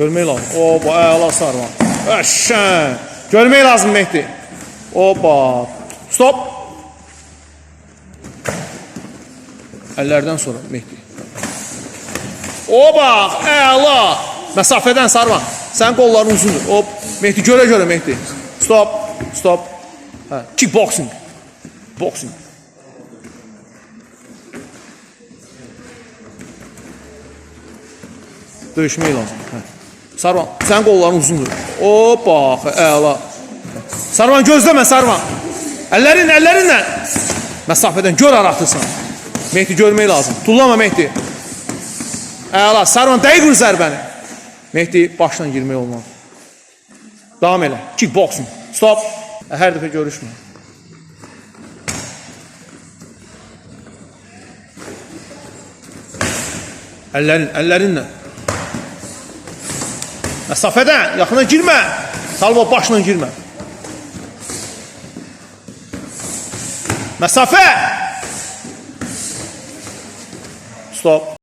Görmək lazım. Oba, əla sarma. Əşən. Görmək lazım Mehdi. Oba. Stop. Əllərdən sonra Mehdi. Oba, əla. Məsafədən sarma. Sənin qolların uzundur. Hop. Mehdi görə görə Mehdi. Stop. Stop. Hə, kickboxing. Boxing. Döyüşmək lazım. Hə. Sarvan, sənin qolların uzundur. Hoppa, əla. Sarvan gözləmə Sarvan. Əllərin, əllərinlə. Məsafədən gör aratırsan. Mehdi görmək lazım. Tullama Mehdi. Əla, Sarvan dəqiq vur zərbəni. Mehdi başla girmək olmaz. Davam elə. Kickboxing. Stop. Hər dəfə görüşmə. Əllərin, əllərinlə. Məsafədən, yaxına girmə. Salvo başla girmə. Məsafə. Stop.